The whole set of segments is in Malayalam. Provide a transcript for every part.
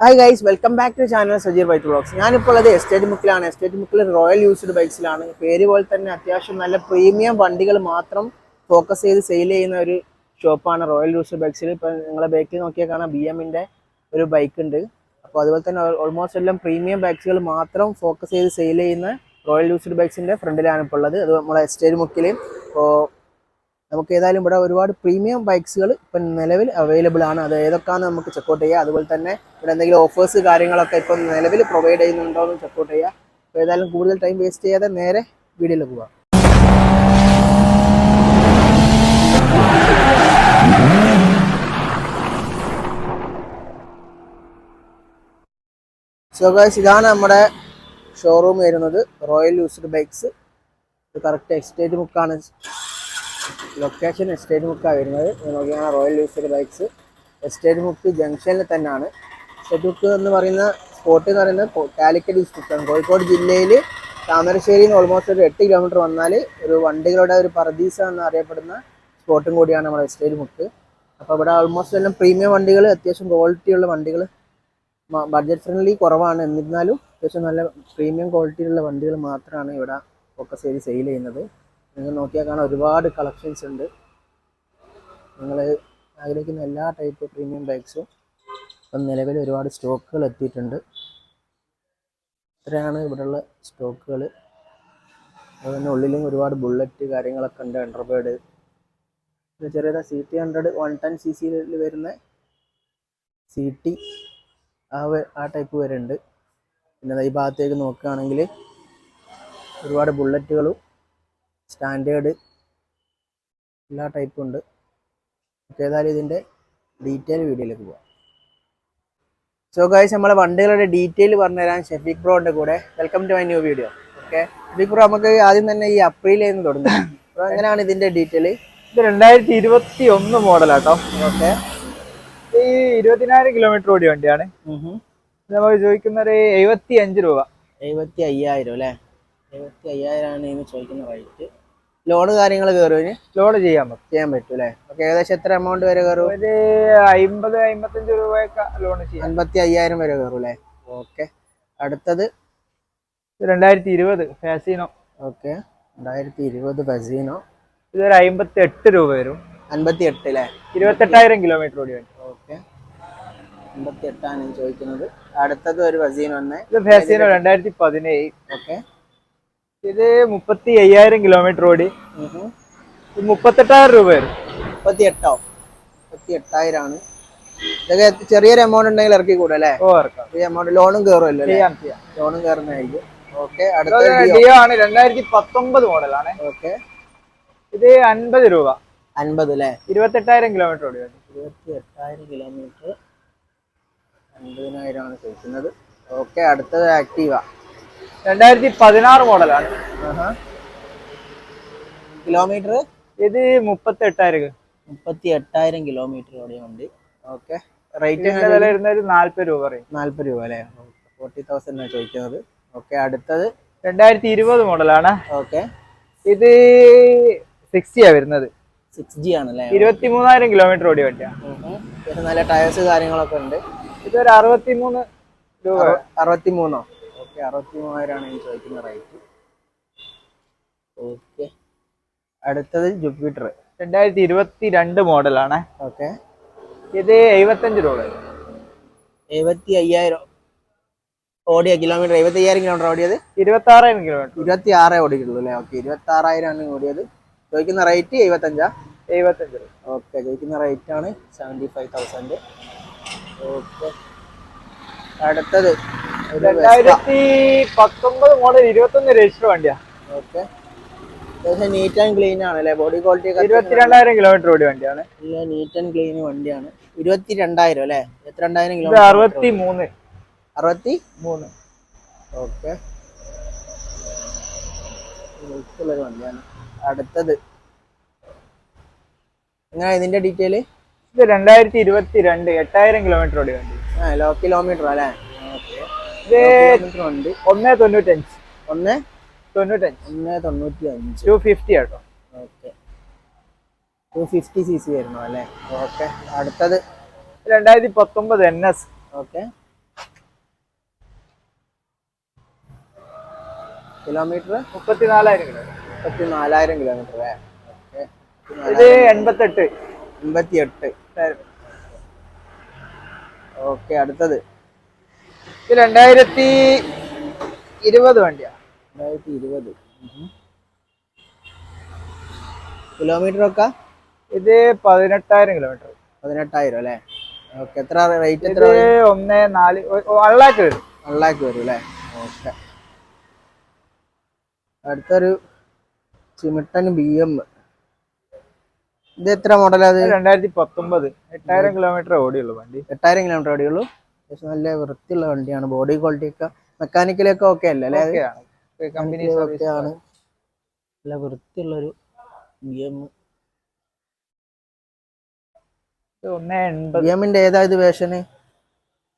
Hi guys welcome back to channel Sajeer bike blogs ഞാനിപ്പോൾ ഉള്ളത് എസ്റ്റേറ്റ് മുക്കിലാണ് എസ്റ്റേറ്റ് മുക്കിൽ റോയൽ യൂസ്ഡ് ബൈക്സിലാണ് പേര് പോലെ തന്നെ അത്യാവശ്യം നല്ല പ്രീമിയം വണ്ടികൾ മാത്രം ഫോക്കസ് ചെയ്ത് സെയിൽ ചെയ്യുന്ന ഒരു ഷോപ്പാണ് റോയൽ യൂസ്ഡ് ബൈക്സിൽ ഇപ്പോൾ നിങ്ങളെ ബൈക്കിൽ നോക്കിയാൽ കാണാം ബി എമ്മിന്റെ ഒരു ബൈക്ക് ഉണ്ട്. അപ്പോൾ അതുപോലെ തന്നെ ഓൾമോസ്റ്റ് എല്ലാം പ്രീമിയം ബൈക്സുകൾ മാത്രം ഫോക്കസ് ചെയ്ത് സെയിൽ ചെയ്യുന്ന റോയൽ യൂസ്ഡ് ബൈക്സിന്റെ ഫ്രണ്ടിലാണ് ഇപ്പോൾ ഉള്ളത്. അത് നമ്മളെ എസ്റ്റേറ്റ് മുക്കിൽ ഇപ്പോൾ നമുക്ക് ഏതായാലും ഇവിടെ ഒരുപാട് പ്രീമിയം ബൈക്സുകൾ ഇപ്പം നിലവിൽ അവൈലബിൾ ആണ്. അത് ഏതൊക്കെയാണെന്ന് നമുക്ക് ചെക്കൗട്ട് ചെയ്യാം. അതുപോലെ തന്നെ ഇവിടെ എന്തെങ്കിലും ഓഫേഴ്സ് കാര്യങ്ങളൊക്കെ ഇപ്പം നിലവിൽ പ്രൊവൈഡ് ചെയ്യുന്നുണ്ടോ എന്ന് ചെക്കൗട്ട് ചെയ്യാം. അപ്പോൾ ഏതായാലും കൂടുതൽ ടൈം വേസ്റ്റ് ചെയ്യാതെ നേരെ വീഡിയോയിൽ പോവാം. സോ ഗൈസ് ഇതാണ് നമ്മുടെ ഷോറൂം വരുന്നത്. Royal used bikes correct estate മുക്കാണ് location estate മുക്കാണ് വരുന്നത്. നോക്കിയാണ് റോയൽ ലൂസർ ബൈക്സ് എസ്റ്റേറ്റ് മുക്ക് ജംഗ്ഷനിൽ തന്നെയാണ്. എസ്റ്റേറ്റ് മുക്ക് എന്ന് പറയുന്ന സ്പോട്ട് എന്ന് പറയുന്നത് കാലിക്കറ്റ് ഡിസ്ട്രിക്റ്റാണ് കോഴിക്കോട് ജില്ലയിൽ താമരശ്ശേരിയിൽ നിന്ന് ഓൾമോസ്റ്റ് ഒരു എട്ട് കിലോമീറ്റർ വന്നാൽ ഒരു വണ്ടികളുടെ ഒരു പറദീസ എന്ന് അറിയപ്പെടുന്ന സ്പോട്ടും കൂടിയാണ് നമ്മുടെ എസ്റ്റേറ്റ് മുക്ക് അപ്പോൾ ഇവിടെ ഓൾമോസ്റ്റ് എല്ലാം പ്രീമിയം വണ്ടികൾ അത്യാവശ്യം ക്വാളിറ്റിയുള്ള വണ്ടികൾ ബഡ്ജറ്റ് ഫ്രണ്ട്ലി കുറവാണ്. എന്നിരുന്നാലും അത്യാവശ്യം നല്ല പ്രീമിയം ക്വാളിറ്റിയിലുള്ള വണ്ടികൾ മാത്രമാണ് ഇവിടെ ഫോക്കസ് ചെയ്ത് സെയിൽ ചെയ്യുന്നത്. നിങ്ങൾ നോക്കിയാൽ കാണാൻ ഒരുപാട് കളക്ഷൻസ് ഉണ്ട്. നിങ്ങൾ ആഗ്രഹിക്കുന്ന എല്ലാ ടൈപ്പ് പ്രീമിയം ബൈക്സും ഇപ്പം നിലവിൽ ഒരുപാട് സ്റ്റോക്കുകൾ എത്തിയിട്ടുണ്ട്. ഇത്രയാണ് ഇവിടെയുള്ള സ്റ്റോക്കുകൾ അതുപോലെ ഉള്ളിലും ഒരുപാട് ബുള്ളറ്റ് കാര്യങ്ങളൊക്കെ ഉണ്ട് അണ്ടർബേഡ് പിന്നെ ചെറിയ C T hundred one ten C സിയിൽ വരുന്ന സി ടി ആ ആ ടൈപ്പ് വരെ പിന്നെ ഈ ഭാഗത്തേക്ക് നോക്കുകയാണെങ്കിൽ ഒരുപാട് ബുള്ളറ്റുകളും സ്റ്റാൻഡേർഡ് എല്ലാ ടൈപ്പും ഉണ്ട്. ഏതായാലും ഇതിന്റെ ഡീറ്റെയിൽ വീഡിയോയിലേക്ക് പോവാം. സോ ഗൈസ് നമ്മളെ വണ്ടികളുടെ ഡീറ്റെയിൽ പറഞ്ഞുതരാൻ ഷെഫീഖ് ബ്രോ ഉണ്ട് കൂടെ. Welcome to my new video okay Shafeeq bro നമുക്ക് ആദ്യം തന്നെ ഈ അപ്രിലിൽ നിന്ന് തുടങ്ങാം. ബ്രോ എങ്ങനെയാണ് ഇതിന്റെ ഡീറ്റെയിൽ ഇത് രണ്ടായിരത്തി ഇരുപത്തി ഒന്ന് മോഡലാട്ടോ ഓക്കെ ഈ ഇരുപതിനായിരം കിലോമീറ്റർ ഓടിയ വണ്ടിയാണ്. നമ്മൾ ചോദിക്കുന്ന ഒരു എഴുപത്തി അഞ്ച് രൂപ. എഴുപത്തി അയ്യായിരം അല്ലേ എഴുപത്തി അയ്യായിരമാണ് ചോദിക്കുന്ന റേറ്റ് ലോണ് കാര്യങ്ങൾ കയറുവിന് ലോൺ ചെയ്യാൻ പറ്റും. ചെയ്യാൻ പറ്റും അല്ലേ ഓക്കെ ഏകദേശം എത്ര എമൗണ്ട് വരെ കയറും ഒരു അമ്പത് അമ്പത്തഞ്ച് രൂപയൊക്കെ ലോൺ ചെയ്യാം. അമ്പത്തി അയ്യായിരം വരെ കയറും അല്ലേ ഓക്കെ. അടുത്തത്? രണ്ടായിരത്തി ഇരുപത് ഫാസിനോ. ഓക്കെ. രണ്ടായിരത്തി ഇരുപത് ഫസീനോ. ഇതൊരു അമ്പത്തി എട്ട് രൂപ വരും. അൻപത്തി എട്ട് അല്ലേ ഇരുപത്തെട്ടായിരം കിലോമീറ്റർ ഓടി വരും. ഓക്കെ. അമ്പത്തി എട്ടാണ് ഞാൻ ചോദിക്കുന്നത്. അടുത്തത് ഒരു ഫസീനോ ഒന്ന്. ഇത് ഫാസിനോ രണ്ടായിരത്തി പതിനേഴ് ഓക്കെ. ഇത് മുപ്പത്തി അയ്യായിരം കിലോമീറ്റർ ഓടി മുപ്പത്തെട്ടായിരം രൂപ വരും. മുപ്പത്തി എട്ടോ മുപ്പത്തി എട്ടായിരമാണ് ഇതൊക്കെ ചെറിയൊരു എമൗണ്ട് ഉണ്ടെങ്കിൽ ഇറക്കി കൂടല്ലേ അല്ലേ? ഓ ഇറക്കാം. ഈ എമൗണ്ട് ലോണും കയറുമല്ലോ ചെയ്യാം ചെയ്യാം. ലോണും കയറുന്നതായിരിക്കും ഓക്കെ അടുത്ത ഡിയോ ആണ്. രണ്ടായിരത്തി പത്തൊമ്പത് മോഡലാണ് ഓക്കെ ഇത് അൻപത് രൂപ. അൻപത് അല്ലേ? ഇരുപത്തെട്ടായിരം കിലോമീറ്റർ ഓടി ഇരുപത്തി എട്ടായിരം കിലോമീറ്റർ അൻപതിനായിരമാണ് ചോദിക്കുന്നത്. ഓക്കെ അടുത്തത് ആക്റ്റീവ രണ്ടായിരത്തി പതിനാറ് മോഡലാണ് കിലോമീറ്റർ? ഇത് മുപ്പത്തി എട്ടായിരം മുപ്പത്തി എട്ടായിരം കിലോമീറ്റർ ഓടിയ വണ്ടി ഓക്കെ. റേറ്റ് വില വരുന്ന ഒരു നാല്പത് രൂപ പറയും. നാല്പത് രൂപ അല്ലേ? ഫോർട്ടി തൗസൻഡ് ആണ് ചോദിക്കുന്നത്. ഓക്കെ അടുത്തത്? രണ്ടായിരത്തി ഇരുപത് മോഡലാണ്. ഓക്കെ. ഇത് സിക്സ് ജിയാ വരുന്നത്. സിക്സ് ജി ആണല്ലേ ഇരുപത്തി മൂന്നായിരം കിലോമീറ്റർ ഓടി വണ്ടിയാ. നല്ല ടയേഴ്സ് കാര്യങ്ങളൊക്കെ ഉണ്ട്. ഇതൊരു അറുപത്തി മൂന്ന് രൂപ. അറുപത്തി മൂന്നോ ഓക്കെ അറുപത്തി മൂവായിരമാണ് ഞാൻ ചോദിക്കുന്ന റേറ്റ് ഓക്കെ. അടുത്തത് ജുപ്പിറ്റർ രണ്ടായിരത്തി ഇരുപത്തി രണ്ട് മോഡലാണ് ഓക്കെ. ഇത് എഴുപത്തഞ്ച് രൂപ. എഴുപത്തി അയ്യായിരം ഓടിയ കിലോമീറ്റർ എഴുപത്തി അയ്യായിരം കിലോമീറ്റർ ഓടിയത്? ഇരുപത്തി ആറായിരം കിലോമീറ്റർ ഇരുപത്തി ആറേ ഓടിയിട്ടുള്ളൂ അല്ലേ? ഓക്കെ ഇരുപത്തി ആറായിരം ആണ് ഓടിയത്. ചോദിക്കുന്ന റേറ്റ് എഴുപത്തഞ്ചാ എഴുപത്തഞ്ച് ഓക്കെ ചോദിക്കുന്ന റേറ്റ് ആണ് സെവന്റി ഫൈവ് തൗസൻഡ് ഓക്കെ. അടുത്തത് രണ്ടായിരത്തി പത്തൊമ്പത് മോഡൽ ഇരുപത്തൊന്ന് രജിസ്റ്റർ വണ്ടിയാ. ഓക്കെ അത്യാവശ്യം നീറ്റ് ആൻഡ് ക്ലീൻ ആണ് അല്ലേ? ബോഡി ക്വാളിറ്റി ഇരുപത്തിരണ്ടായിരം കിലോമീറ്റർ ഓടി വണ്ടിയാണ്. ഇല്ല നീറ്റ് ആൻഡ് ക്ലീൻ വണ്ടിയാണ്. ഇരുപത്തി രണ്ടായിരം അല്ലേ? ഇരുപത്തിരണ്ടായിരം രണ്ടായിരം കിലോമീറ്റർ അറുപത്തി മൂന്ന് അറുപത്തി മൂന്ന്. ഓക്കെ ഉള്ളൊരു വണ്ടിയാണ്. അടുത്തത്. എങ്ങനെ ഇതിന്റെ ഡീറ്റെയിൽ ഇത് രണ്ടായിരത്തി ഇരുപത്തി രണ്ട് എട്ടായിരം കിലോമീറ്റർ ഓടി വണ്ടി. ലോ കിലോമീറ്റർ അല്ലേ? ഇത് ഉണ്ട്. ഒന്ന് തൊണ്ണൂറ്റഞ്ച്. ഒന്ന്? തൊണ്ണൂറ്റഞ്ച്. ഒന്ന് തൊണ്ണൂറ്റി അഞ്ച് ടു ഫിഫ്റ്റി കേട്ടോ okay. Two fifty C C വരുന്നു അല്ലേ? ഓക്കെ. അടുത്തത്? രണ്ടായിരത്തി പത്തൊമ്പത് എൻ എസ് ഓക്കെ. കിലോമീറ്റർ മുപ്പത്തിനാലായിരം കിലോമീറ്റർ മുപ്പത്തിനാലായിരം കിലോമീറ്റർ അല്ലേ? ഓക്കെ. ഇത് എൺപത്തെട്ട്. എൺപത്തി എട്ട് ഓക്കെ അടുത്തത്. ഇത് രണ്ടായിരത്തി ഇരുപത് വണ്ടിയാ. രണ്ടായിരത്തി ഇരുപത്. കിലോമീറ്റർ ഒക്കെ? ഇത് പതിനെട്ടായിരം കിലോമീറ്റർ. പതിനെട്ടായിരം അല്ലേ? ഓക്കെ എത്ര റേറ്റ് എത്ര ഒന്ന് നാല് വള്ളാക്ക് വരും. അള്ളാക്ക് വരും അല്ലേ? ഓക്കെ. അടുത്തൊരു ചിമിട്ടൻ ബി എം ഇത് എത്ര മോഡലാ അത്? രണ്ടായിരത്തി പത്തൊമ്പത് എട്ടായിരം കിലോമീറ്റർ ഓടിയുള്ളൂ വണ്ടി. എട്ടായിരം കിലോമീറ്റർ ഓടിയുള്ളൂ അത്യാവശ്യം നല്ല വൃത്തിയുള്ള വണ്ടിയാണ്. ബോഡി ക്വാളിറ്റി ഒക്കെ മെക്കാനിക്കലൊക്കെ ഓക്കെ അല്ലേ? അല്ലേ? കമ്പനി ആണ്. നല്ല വൃത്തിയുള്ളൊരു ബി എം ബി എമ്മിന്റെ ഏതാ ഇത് വേഷന്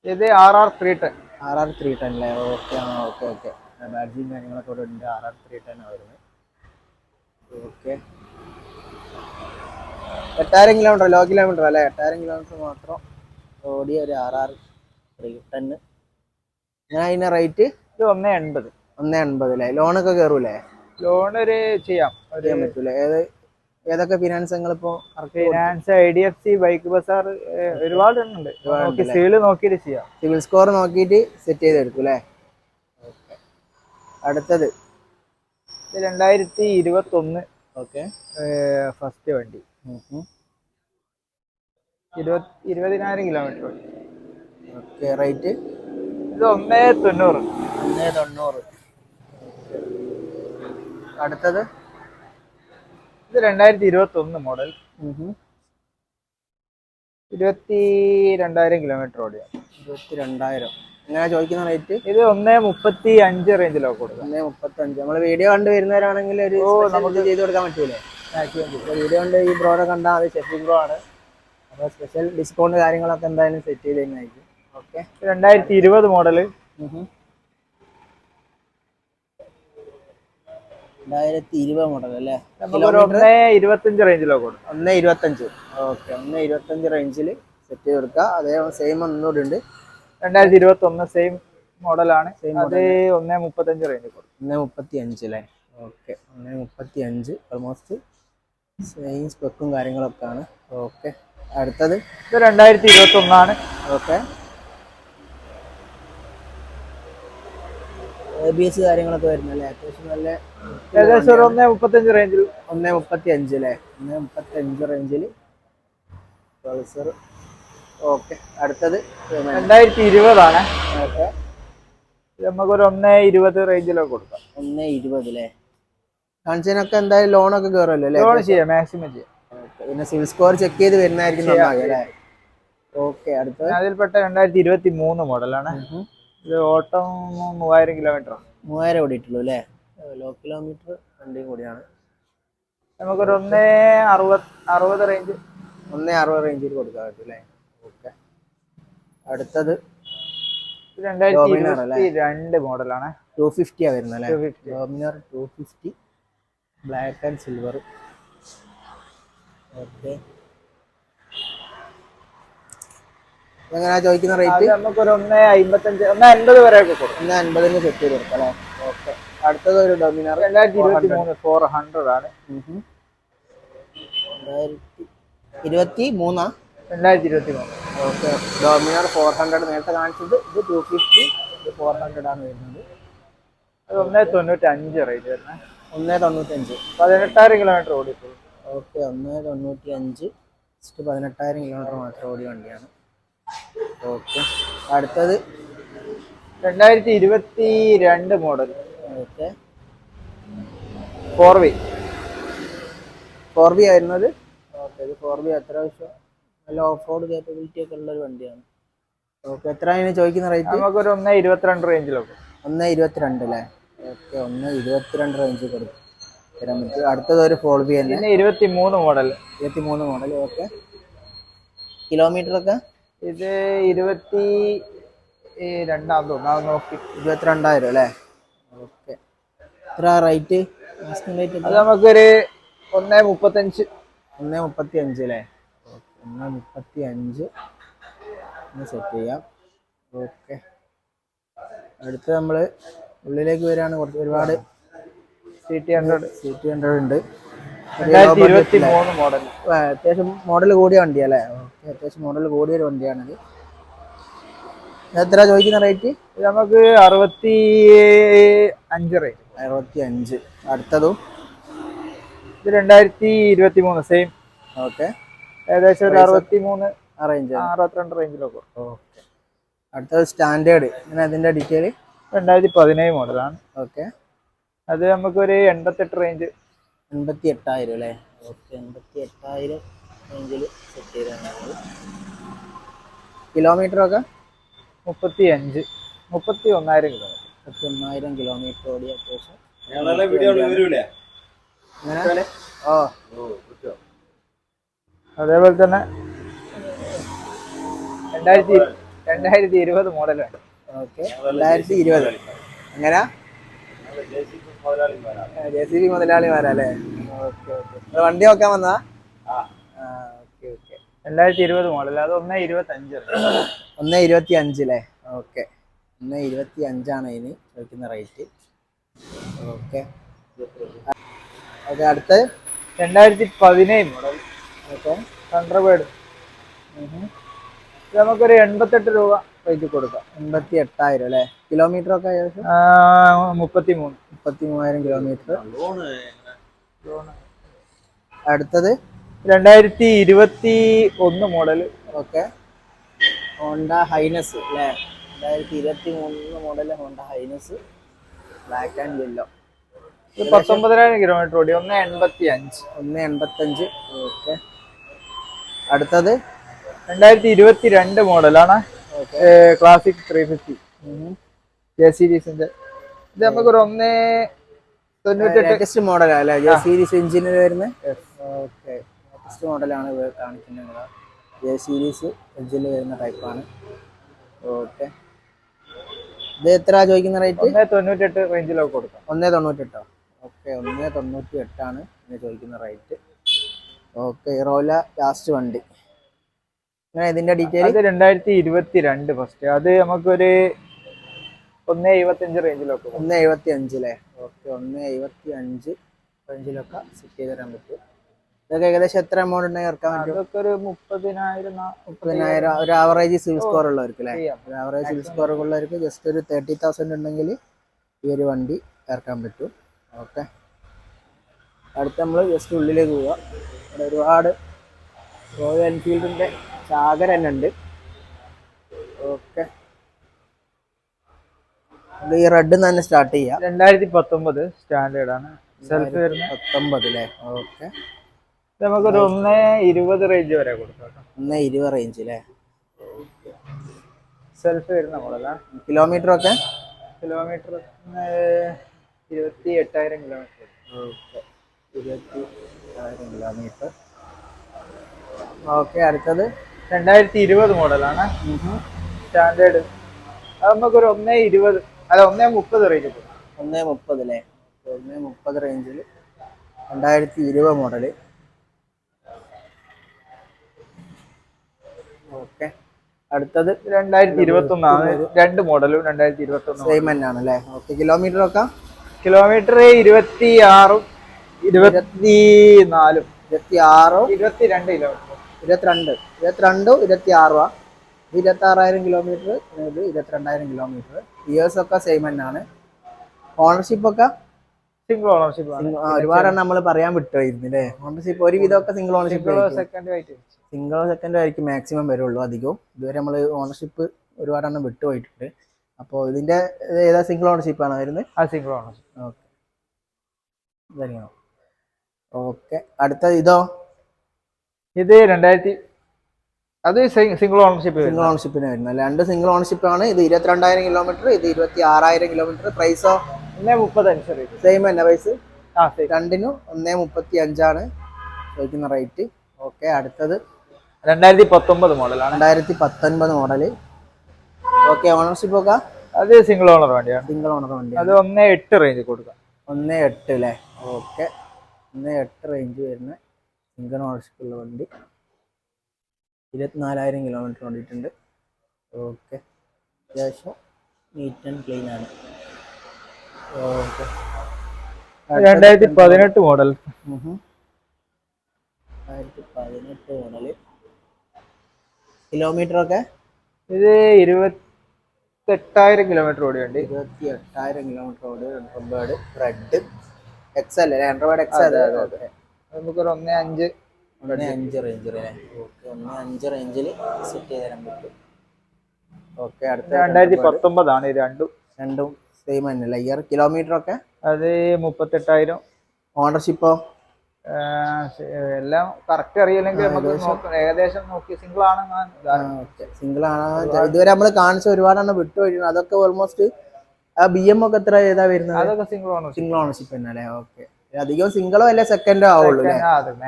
ഇത് R R three ten. R R three ten അല്ലേ? ഓക്കെ ആ ഓക്കെ ഓക്കെ ബാഡ്ജിയും കാര്യങ്ങളൊക്കെ ഇവിടെ ഉണ്ട്. ആർ ആർ ത്രീ ടെൻ വരുന്നത് ഓക്കെ എട്ടായിരം കിലോമീറ്റർ ലോ കിലോമീറ്റർ അല്ലേ? എട്ടായിരം കിലോമീറ്റർ മാത്രം ഓടിയ ഒരു ത്രീ ടെന്ന് ഞാൻ അതിന്റെ റേറ്റ് ഇത് ഒന്ന് എൺപത്. ഒന്ന് എൺപത് അല്ലേ? ലോണൊക്കെ കയറൂലേ ലോൺ ഒരു ചെയ്യാം. ചെയ്യാൻ പറ്റൂലേ? ഏത് ഏതൊക്കെ ഫിനാൻസ് നിങ്ങളിപ്പോ finance I D F C bike bazaar ഒരുപാട് ഉണ്ട്. സീൽ നോക്കിയിട്ട് ചെയ്യാം. സിവിൽ സ്കോർ നോക്കിയിട്ട് സെറ്റ് ചെയ്തെടുക്കും അല്ലേ? അടുത്തത്. രണ്ടായിരത്തി ഇരുപത്തി ഒന്ന് ഓക്കെ ഫസ്റ്റ് വണ്ടി. ഇരുപത് ഇരുപതിനായിരം കിലോമീറ്റർ ഓക്കെ റേറ്റ്? ഇത് ഒന്നേ തൊണ്ണൂറ്. ഒന്നേ തൊണ്ണൂറ്. അടുത്തത്? ഇത് രണ്ടായിരത്തി ഇരുപത്തി ഒന്ന് മോഡൽ ഇരുപത്തി രണ്ടായിരം കിലോമീറ്റർ ഓടിയ ഇരുപത്തി രണ്ടായിരം എങ്ങനെ ചോദിക്കുന്ന റേറ്റ്? ഇത് ഒന്നേ മുപ്പത്തി അഞ്ച് റേഞ്ചിലോ കൊടുക്കാം ഒന്നേ മുപ്പത്തി അഞ്ച് നമ്മൾ വീഡിയോ കണ്ടു വരുന്നവരാണെങ്കിൽ ഒരു നമുക്ക് ചെയ്ത് കൊടുക്കാൻ പറ്റൂലേ? വീഡിയോ കണ്ട് ഈ ബ്രോനെ കണ്ടാൽ അത് ഷെഫിംഗ് ബ്രോ ആണ്. അപ്പോൾ സ്പെഷ്യൽ ഡിസ്കൗണ്ട് കാര്യങ്ങളൊക്കെ എന്തായാലും സെറ്റ് ചെയ്ത് തന്നെയായിരിക്കും ഓക്കെ രണ്ടായിരത്തി ഇരുപത് മോഡൽ രണ്ടായിരത്തി ഇരുപത് മോഡൽ അല്ലേ? ഒന്നേ ഇരുപത്തഞ്ച് റേഞ്ചിലൊക്കെ കൊടുക്കും. ഒന്ന് ഇരുപത്തഞ്ച്. ഓക്കെ ഒന്ന് ഇരുപത്തഞ്ച് റേഞ്ചിൽ സെറ്റ് ചെയ്ത് കൊടുക്കുക അതേ സെയിം ഒന്നുകൂടി ഉണ്ട്. രണ്ടായിരത്തി ഇരുപത്തി ഒന്ന് സെയിം മോഡലാണ് അത് ഒന്നേ മുപ്പത്തഞ്ച് റേഞ്ചിൽ കൊടുക്കും. ഒന്ന് മുപ്പത്തി അഞ്ച് അല്ലേ? ഓക്കെ ഒന്ന് മുപ്പത്തി അഞ്ച് ഓൾമോസ്റ്റ് സെയിം സ്പെക്കും കാര്യങ്ങളൊക്കെ ആണ് ഓക്കെ അടുത്തത്? ഇത് രണ്ടായിരത്തി ഇരുപത്തി ഒന്നാണ് ഓക്കെ എ ബി എസ് കാര്യങ്ങളൊക്കെ വരുന്നല്ലേ? അത്യാവശ്യം നല്ല ഏകദേശം ഒരു ഒന്നേ മുപ്പത്തഞ്ച് റേഞ്ചിൽ ഒന്നേ മുപ്പത്തി അഞ്ച് അല്ലേ? ഒന്നേ മുപ്പത്തി അഞ്ച് റേഞ്ചിൽ പൾസർ ഓക്കെ അടുത്തത്? രണ്ടായിരത്തി ഇരുപതാണ് ഓക്കെ നമുക്കൊരു ഒന്നേ ഇരുപത് റേഞ്ചിലൊക്കെ കൊടുക്കാം. ഒന്നേ ഇരുപത് അല്ലേ? കാണിച്ചതിനൊക്കെ എന്തായാലും ലോൺ ഒക്കെ അല്ലേ? ലോൺ ചെയ്യാം മാക്സിമം ചെയ്യാം. പിന്നെ സിവിൽ സ്കോർ ചെക്ക് ചെയ്ത് വരുന്നതായിരിക്കും ഓക്കെ അടുത്ത അതിൽപ്പെട്ട രണ്ടായിരത്തി ഇരുപത്തി മൂന്ന് മോഡലാണ് ഇത് ഓട്ടം മൂവായിരം കിലോമീറ്റർ മൂവായിരം ഓടിയിട്ടുള്ളൂ അല്ലേ? ലോ കിലോമീറ്റർ വണ്ടിയും കൂടിയാണ്. നമുക്കൊരു ഒന്നേ അറുപത് അറുപത് റേഞ്ച് ഒന്നേ അറുപത് റേഞ്ചിൽ കൊടുക്കാൻ പറ്റും അല്ലേ? ഓക്കെ. അടുത്തത്. രണ്ടായിരത്തി? രണ്ട് മോഡലാണ്. ടു ഫിഫ്റ്റിയാണ് വരുന്നത് അല്ലേ? 250. Dominar two fifty black and silver okay എങ്ങനെയാ ചോദിക്കുന്ന റേറ്റ് നമുക്ക് ഒരു ഒന്നേ അമ്പത്തഞ്ച് ഒന്ന് അൻപത് വരെയൊക്കെ കൊടുക്കും. ഒന്ന് അൻപതിന് സെറ്റ് ചെയ്ത് കൊടുക്കാം അല്ലേ? ഓക്കെ അടുത്തത് ഒരു ഡോമിനർ രണ്ടായിരത്തി ഇരുപത്തി മൂന്ന് ഫോർ ഹൺഡ്രഡ് ആണ്. രണ്ടായിരത്തി ഇരുപത്തി മൂന്നാ? രണ്ടായിരത്തി ഇരുപത്തി മൂന്ന്. ഓക്കെ ഡോമിനർ ഫോർ ഹൺഡ്രഡ് നേരത്തെ കാണിച്ചത്. ഇത് ടു ഫിഫ്റ്റി ഇത് ഫോർ ഹൺഡ്രഡ് ആണ് വരുന്നത്. അത് ഒന്നേ തൊണ്ണൂറ്റി അഞ്ച് റേറ്റ് വരുന്നത് ഒന്നേ തൊണ്ണൂറ്റഞ്ച്. പതിനെട്ടായിരം കിലോമീറ്റർ ഓടിയിട്ടുള്ളൂ. ഓക്കെ ഒന്ന് തൊണ്ണൂറ്റി അഞ്ച് ജസ്റ്റ് പതിനെട്ടായിരം കിലോമീറ്റർ മാത്രം ഓടിയ വണ്ടിയാണ്. ഓക്കെ. അടുത്തത്? രണ്ടായിരത്തി ഇരുപത്തി രണ്ട് model okay. Four V. Four V ആയിരുന്നു അത്? ഓക്കെ ഇത് ഫോർ വി അത്യാവശ്യം നല്ല ഓഫ് റോഡ് കേപ്പബിലിറ്റി ഒക്കെ ഉള്ള ഒരു വണ്ടിയാണ്. ഓക്കെ എത്ര ചോദിക്കുന്ന റേറ്റ് നമുക്കൊരു ഒന്നേ ഇരുപത്തിരണ്ട് റേഞ്ചിലൊക്കെ ഒന്ന് ഇരുപത്തിരണ്ട് അല്ലേ? ഓക്കെ ഒന്ന് ഇരുപത്തിരണ്ട് റേഞ്ച് കൊടുക്കും. തരാൻ പറ്റും അടുത്തത് ഒരു ബി തന്നെ. ഇരുപത്തി മൂന്ന് മോഡൽ ഇരുപത്തി മൂന്ന് മോഡൽ ഓക്കെ. കിലോമീറ്റർ ഒക്കെ? ഇത് ഇരുപത്തി രണ്ടാം തോന്നുന്നു നോക്കി. ഇരുപത്തിരണ്ടായിരം അല്ലേ? ഓക്കെ. എത്ര റേറ്റ് അത് നമുക്കൊരു ഒന്നേ മുപ്പത്തഞ്ച്. ഒന്ന് മുപ്പത്തി അഞ്ച് അല്ലേ ഒന്ന് മുപ്പത്തി അഞ്ച് ഒന്ന് സെറ്റ് ചെയ്യാം. ഓക്കെ. അടുത്ത് നമ്മൾ ഉള്ളിലേക്ക് വരികയാണ്. കുറച്ച് ഒരുപാട് C T hundred seat hundred ഉണ്ട്. മോഡൽ അത്യാവശ്യം മോഡൽ കൂടിയ വണ്ടിയല്ലേ അല്ലേ? അത്യാവശ്യം മോഡൽ കൂടിയ ഒരു വണ്ടിയാണിത് എത്ര ചോദിക്കുന്ന റേറ്റ് നമുക്ക് അറുപത്തി അഞ്ച് റേറ്റ് അറുപത്തി അഞ്ച് അടുത്തതും? ഇത് രണ്ടായിരത്തി ഇരുപത്തി മൂന്ന് സെയിം ഓക്കെ. ഏകദേശം ഒരു അറുപത്തി മൂന്ന് അറേഞ്ച് അറുപത്തിരണ്ട് റേഞ്ചിലൊക്കെ ഓക്കെ. അടുത്തത് സ്റ്റാൻഡേർഡ് ഇങ്ങനെ അതിന്റെ ഡീറ്റെയിൽ രണ്ടായിരത്തി പതിനേഴ് മോഡലാണ്. ഓക്കെ. അത് നമുക്കൊരു എൺപത്തെട്ട് റേഞ്ച് എൺപത്തി എട്ടായിരം അല്ലേ? ഓക്കെ എൺപത്തി എട്ടായിരം റേഞ്ചിൽ സെറ്റ് ചെയ്തിട്ടുണ്ട് കിലോമീറ്റർ ഒക്കെ? മുപ്പത്തി അഞ്ച് മുപ്പത്തി ഒന്നായിരം കിലോമീറ്റർ മുപ്പത്തി ഒന്നായിരം കിലോമീറ്റർ ഓടിയ അത്യാവശ്യം ഓ. അതേപോലെ തന്നെ രണ്ടായിരത്തി രണ്ടായിരത്തി ഇരുപത് മോഡലാണ് ഓക്കെ. രണ്ടായിരത്തി ഇരുപത്. എങ്ങനാ? J C B മുതലാളിമാരല്ലേ? Okay okay. വണ്ടി നോക്കാൻ വന്നാ ഓക്കെ ഓക്കെ. രണ്ടായിരത്തി ഇരുപത് മോഡൽ അത് ഒന്ന് ഇരുപത്തി അഞ്ച് ഒന്ന് ഇരുപത്തി അഞ്ചല്ലേ ഓക്കെ. ഒന്ന് ഇരുപത്തി അഞ്ചാണ് ഇതിന് ചോദിക്കുന്ന റേറ്റ്. ഓക്കെ. ഓക്കെ അടുത്ത്? രണ്ടായിരത്തി പതിനേഴ് മോഡൽ ഓക്കെ. ഹൺഡ്രഡ് ഇത് നമുക്കൊരു എൺപത്തെട്ട് രൂപ. റേറ്റ് കൊടുക്കാം. എൺപത്തി എട്ടായിരം അല്ലേ? കിലോമീറ്റർ ഒക്കെ ഏകദേശം? മുപ്പത്തി മൂന്ന് മുപ്പത്തി മൂവായിരം കിലോമീറ്റർ അടുത്തത് രണ്ടായിരത്തി ഇരുപത്തി ഒന്ന് മോഡൽ ഓക്കെ ഹോണ്ട ഹൈനസ് അല്ലേ? രണ്ടായിരത്തി ഇരുപത്തി മൂന്ന് model Honda Highness black and yellow ഇത് പത്തൊമ്പതിനായിരം കിലോമീറ്റർ ഓടി. ഒന്ന് എൺപത്തി അഞ്ച് ഒന്ന് എൺപത്തഞ്ച് ഓക്കെ അടുത്തത്? രണ്ടായിരത്തി ഇരുപത്തി രണ്ട് മോഡലാണ് ക്ലാസിക് ത്രീ ഫിഫ്റ്റി ജെ സീരീസിന്റെ ഇത് നമുക്കൊരു ഒന്ന് തൊണ്ണൂറ്റെട്ട്. അല്ലേ? ജെ സീരീസ് എഞ്ചിന് വരുന്നത് ഓക്കെ ലേറ്റസ്റ്റ് മോഡലാണ് കാണിക്കുന്നത് ജെ സീരീസ് എഞ്ചിന് വരുന്ന ടൈപ്പാണ് ഓക്കെ ഇത് എത്ര ചോദിക്കുന്ന റേറ്റ് ഒന്ന് തൊണ്ണൂറ്റെട്ട് റേഞ്ചിലൊക്കെ കൊടുക്കാം. ഒന്നേ തൊണ്ണൂറ്റെട്ടോ? ഓക്കെ ഒന്നേ തൊണ്ണൂറ്റി എട്ടാണ് ചോദിക്കുന്ന റേറ്റ് ഓക്കെ ഇറോല ലാസ്റ്റ് വണ്ടി. ഇതിന്റെ ഡീറ്റെയിൽ അത് രണ്ടായിരത്തി ഇരുപത്തി രണ്ട് ഫസ്റ്റ് അത് നമുക്കൊരു ഒന്ന് റേഞ്ചിലൊക്കെ. ഒന്ന് എഴുപത്തി അഞ്ചിലെ ഓക്കെ ഒന്ന് എഴുപത്തി അഞ്ച് റേഞ്ചിലൊക്കെ സെറ്റ് ചെയ്ത് തരാൻ പറ്റും. ഇതൊക്കെ ഏകദേശം എത്ര എമൗണ്ട് ഉണ്ടെങ്കിൽ ഇറക്കാൻ പറ്റും? അതൊക്കെ ഒരു മുപ്പതിനായിരം മുപ്പതിനായിരം ഒരു ആവറേജ് സിവിൽ സ്കോർ ഉള്ളവർക്ക് അല്ലേ. ഒരു ആവറേജ് സിവിൽ സ്കോർ ഉള്ളവർക്ക് ജസ്റ്റ് ഒരു തേർട്ടി തൗസൻഡ് ഉണ്ടെങ്കിൽ ഈ ഒരു വണ്ടി ഇറക്കാൻ പറ്റും. ഓക്കെ അടുത്ത നമ്മൾ ജസ്റ്റ് ഉള്ളിലേക്ക് പോവുക ഇവിടെ ഒരുപാട് റോയൽ എൻഫീൽഡിന്റെ ചാകര തന്നെ ഉണ്ട് ഓക്കെ ഈ റെഡ് തന്നെ സ്റ്റാർട്ട് ചെയ്യാം. രണ്ടായിരത്തി പത്തൊമ്പത് സ്റ്റാൻഡേർഡ് ആണ് സെൽഫ് വരുന്ന പത്തൊമ്പത് അല്ലേ? ഓക്കെ. നമുക്കൊരു ഒന്ന് ഇരുപത് റേഞ്ച് വരെ കൊടുക്കാം ഒന്ന് ഇരുപത് റേഞ്ച് അല്ലേ സെൽഫ് വരുന്ന മോഡലാണ് കിലോമീറ്റർ ഒക്കെ? കിലോമീറ്റർ ഇരുപത്തി എട്ടായിരം കിലോമീറ്റർ. ഓക്കെ. ഇരുപത്തി എട്ടായിരം കിലോമീറ്റർ. ഓക്കെ അടുത്തത്? രണ്ടായിരത്തി ഇരുപത് മോഡലാണ് സ്റ്റാൻഡേർഡ് അത് നമുക്കൊരു ഒന്നേ ഇരുപത് അല്ല ഒന്നേ മുപ്പത് റേഞ്ച് ഒന്നേ മുപ്പത് അല്ലേ ഒന്നേ മുപ്പത് റേഞ്ചിൽ രണ്ടായിരത്തി ഇരുപത് മോഡൽ ഓക്കെ. അടുത്തത്? രണ്ടായിരത്തി ഇരുപത്തി ഒന്നാണ് രണ്ട് മോഡലും രണ്ടായിരത്തി ഇരുപത്തി ഒന്ന് സെയിം തന്നെയാണ് അല്ലേ ഓക്കെ. കിലോമീറ്റർ ഒക്കെ? കിലോമീറ്റർ ഇരുപത്തി ആറും ഇരുപത്തി നാലും ഇരുപത്തി ആറോ ഇരുപത്തി രണ്ട് കിലോമീറ്റർ ഇരുപത്തിരണ്ട്. ഇരുപത്തിരണ്ടും ഇരുപത്തി ആറോ ഇത് ഇരുപത്തി ആറായിരം കിലോമീറ്റർ ഇത് ഇരുപത്തിരണ്ടായിരം കിലോമീറ്റർ ഇയേഴ്സ് ഒക്കെ സെയിം തന്നെയാണ്. ഓണർഷിപ്പ് ഒക്കെ? സിംഗിൾ ഓണർഷിപ്പ് ഒരുപാടെണ്ണം നമ്മൾ പറയാൻ വിട്ടുപോയിരുന്നു അല്ലേ? ഓണർഷിപ്പ് ഒരു വിധമൊക്കെ സിംഗിൾ ഓണർഷിപ്പ് സിംഗിൾ സെക്കൻഡ് ആയിരിക്കും മാക്സിമം വരുള്ളൂ അധികവും. ഇതുവരെ നമ്മൾ ഓണർഷിപ്പ് ഒരുപാടെണ്ണം വിട്ടുപോയിട്ടുണ്ട്. അപ്പോൾ ഇതിന്റെ ഏതാ സിംഗിൾ ഓണർഷിപ്പ് ആണ് വരുന്നത്? ആ സിംഗിൾ ഓണർഷിപ്പ് ഓക്കെ ഓക്കെ അടുത്ത ഇതോ? ഇത് രണ്ടായിരത്തി അത് സിംഗിൾ ഓണർഷിപ്പ് സിംഗിൾ ഓണർഷിപ്പിന് വരുന്നത്. രണ്ട് സിംഗിൾ ഓണർഷിപ്പ് ആണ്. ഇത് ഇരുപത്തിരണ്ടായിരം കിലോമീറ്റർ ഇത് ഇരുപത്തി ആറായിരം കിലോമീറ്റർ പ്രൈസോ ഒന്നേ മുപ്പത് അനുസരിച്ച് സെയിം തന്നെ പ്രൈസ് രണ്ടിനും ഒന്നേ മുപ്പത്തി അഞ്ചാണ് ചോദിക്കുന്ന റേറ്റ് ഓക്കെ അടുത്തത്. രണ്ടായിരത്തി പത്തൊമ്പത് മോഡലാണ് രണ്ടായിരത്തി പത്തൊൻപത് മോഡൽ ഓക്കെ ഓണർഷിപ്പ് ഒക്കെ? അത് സിംഗിൾ ഓണർ വണ്ടിയാണ്. സിംഗിൾ ഓണർ വണ്ടി അത് ഒന്നേ എട്ട് റേഞ്ച് കൊടുക്കാം. ഒന്നേ എട്ട് അല്ലേ ഓക്കെ ഒന്നേ എട്ട് റേഞ്ച് വരുന്ന സിംഗിൾ ഓണർഷിപ്പ് വണ്ടി. ഇരുപത്തിനാലായിരം കിലോമീറ്റർ ഓടിയിട്ടുണ്ട്. ഓക്കെ അത്യാവശ്യം നീറ്റ് ആൻഡ് ക്ലീൻ ആണ്. ഓക്കെ രണ്ടായിരത്തി പതിനെട്ട് മോഡൽ രണ്ടായിരത്തി പതിനെട്ട് മോഡൽ കിലോമീറ്റർ ഒക്കെ? ഇത് ഇരുപത്തെട്ടായിരം കിലോമീറ്റർ ഓടിയുണ്ട് ഇരുപത്തി എട്ടായിരം കിലോമീറ്റർ ഓടി റെഡ് റെഡ് എക്സ് അല്ലേ ആൻഡ്രോയിഡ് എക്സ് അതെ ഓക്കെ നമുക്കൊരു ഒന്നേ അഞ്ച് ഒന്ന് അഞ്ച് റേഞ്ചിൽ ഓക്കെ ഒന്ന് അഞ്ച് റേഞ്ചിൽ സെറ്റ് ചെയ്ത് തരാൻ പറ്റും. ഓക്കെ അടുത്ത രണ്ടായിരത്തി പത്തൊമ്പതാണ് ഇത് രണ്ടും. രണ്ടും സെയിം തന്നെയല്ലേ ഇയർ കിലോമീറ്റർ ഒക്കെ? അത് മുപ്പത്തെട്ടായിരം. ഓണർഷിപ്പോ എല്ലാം കറക്റ്റ് അറിയില്ലെങ്കിൽ നമുക്ക് നോക്കാം. ഏകദേശം നോക്കി സിംഗിൾ ആണ്. സിംഗിൾ ആണ് ഇതുവരെ നമ്മൾ കാണിച്ച ഒരുപാടെണ്ണം വിട്ടുപോയിട്ടുണ്ട് അതൊക്കെ ഓൾമോസ്റ്റ് ആ ബി എം ഒക്കെ എത്ര ഏതാ വരുന്നത്? അതൊക്കെ സിംഗിൾ ആണ് സിംഗിൾ ഓണർഷിപ്പ് തന്നെ അല്ലേ? ഓക്കെ. അധികം സിംഗിളോ അല്ലെ സെക്കൻഡോ ആവുള്ളൂ.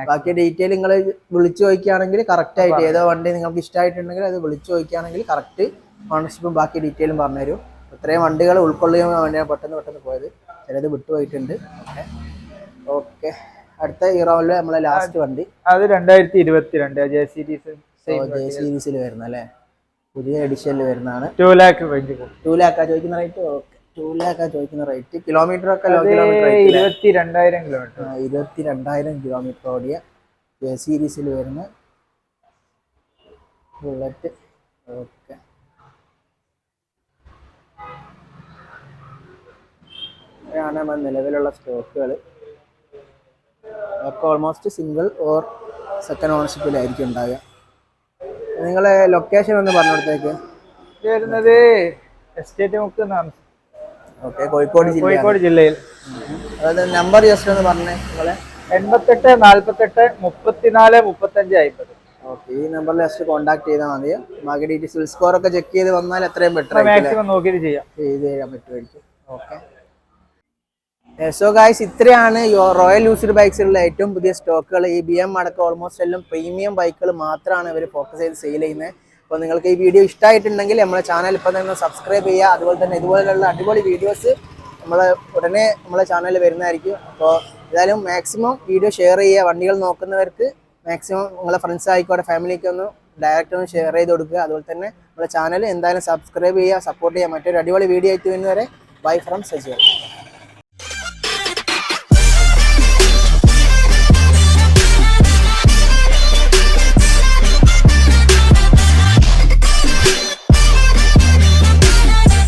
ബാക്കി ഡീറ്റെയിൽ നിങ്ങൾ വിളിച്ചു ചോദിക്കുകയാണെങ്കിൽ കറക്റ്റ് ആയിട്ട് ഏതോ വണ്ടി നിങ്ങൾക്ക് ഇഷ്ടമായിട്ടുണ്ടെങ്കിൽ അത് വിളിച്ചു ചോദിക്കുകയാണെങ്കിൽ കറക്റ്റ് ഓണർഷിപ്പും ബാക്കി ഡീറ്റെയിലും പറഞ്ഞുതരും ഇത്രയും വണ്ടികൾ ഉൾക്കൊള്ളുക വേണ്ടിയാണ് പെട്ടെന്ന് പെട്ടെന്ന് പോയത്. ചിലത് വിട്ടുപോയിട്ടുണ്ട്. ഓക്കെ. ഓക്കെ. അടുത്ത ഹീറോയിൽ നമ്മളെ ലാസ്റ്റ് വണ്ടി. അത് രണ്ടായിരത്തി ഇരുപത്തിരണ്ട് ജെ സീരീസ് ജെ സീരീസിൽ വരുന്ന അല്ലേ പുതിയ എഡിഷനിൽ വരുന്നതാണ്. ടു ലാക്ക് ടു ലാക്കാ ചോദിക്കുന്ന റേറ്റ് ഓക്കെ ടു ലാക്കാ ചോദിക്കുന്ന റേറ്റ് കിലോമീറ്റർ ഒക്കെ ഇരുപത്തി രണ്ടായിരം കിലോമീറ്റർ ഇരുപത്തി രണ്ടായിരം കിലോമീറ്റർ ഓടിയ എ സീരീസിൽ വരുന്ന ബുള്ളറ്റ് ഓക്കെ. ഇതാണ് നമ്മൾ നിലവിലുള്ള സ്റ്റോക്കുകൾ ഒക്കെ ഓൾമോസ്റ്റ് സിംഗിൾ ഓർ സെക്കൻഡ് ഓണർഷിപ്പിലായിരിക്കും ഉണ്ടാവുക. നിങ്ങളെ ലൊക്കേഷൻ ഒന്ന് പറഞ്ഞു കൊടുത്തേക്ക്. വരുന്നത് എസ്റ്റേറ്റ് മുക്ക് ഓക്കെ കോഴിക്കോട് കോഴിക്കോട് ജില്ലയിൽ. അതായത് നമ്പർ ജസ്റ്റ് ഒന്ന് പറഞ്ഞേ നിങ്ങളെ. എൺപത്തെട്ട് നാല്പത്തെട്ട് മുപ്പത്തിനാല് മുപ്പത്തഞ്ച് അമ്പത് ഓക്കെ ഈ നമ്പറിൽ ജസ്റ്റ് കോൺടാക്ട് ചെയ്താൽ മതി. ബാക്കി ഡീറ്റെയിൽസ് സ്കോർ ഒക്കെ ചെക്ക് ചെയ്ത് വന്നാൽ എത്രയും ബെറ്റർ ആയിരിക്കും മാക്സിമം നോക്കിയിട്ട് ചെയ്യാം. ചെയ്ത് തരാൻ പറ്റുമായിരിക്കും. ഓക്കെ. സോ ഗായ്സ് ഇത്രയാണ് റോയൽ യൂസ്ഡ് ബൈക്സിലുള്ള ഏറ്റവും പുതിയ സ്റ്റോക്കുകൾ ഈ ബി എം അടക്കം ഓൾമോസ്റ്റ് എല്ലാം പ്രീമിയം ബൈക്കുകൾ മാത്രമാണ് ഇവർ ഫോക്കസ് ചെയ്ത് സെയിൽ ചെയ്യുന്നത് അപ്പോൾ നിങ്ങൾക്ക് ഈ വീഡിയോ ഇഷ്ടമായിട്ടുണ്ടെങ്കിൽ നമ്മളെ ചാനൽ ഇപ്പോൾ തന്നെ സബ്സ്ക്രൈബ് ചെയ്യുക. അതുപോലെ തന്നെ ഇതുപോലെയുള്ള അടിപൊളി വീഡിയോസ് നമ്മൾ ഉടനെ നമ്മളെ ചാനലിൽ വരുന്നതായിരിക്കും. അപ്പോൾ ഏതായാലും മാക്സിമം വീഡിയോ ഷെയർ ചെയ്യുക. വണ്ടികൾ നോക്കുന്നവർക്ക് മാക്സിമം നിങ്ങളെ ഫ്രണ്ട്സ് ആയിക്കോട്ടെ ഫാമിലിക്ക് ഒന്ന് ഡയറക്റ്റ് ഒന്ന് ഷെയർ ചെയ്ത് കൊടുക്കുക. അതുപോലെ തന്നെ നമ്മുടെ ചാനൽ എന്തായാലും സബ്സ്ക്രൈബ് ചെയ്യുക സപ്പോർട്ട് ചെയ്യുക. മറ്റൊരു അടിപൊളി വീഡിയോ ആയിട്ട് വരുന്നവരെ ബൈ ഫ്രം സജീവ്.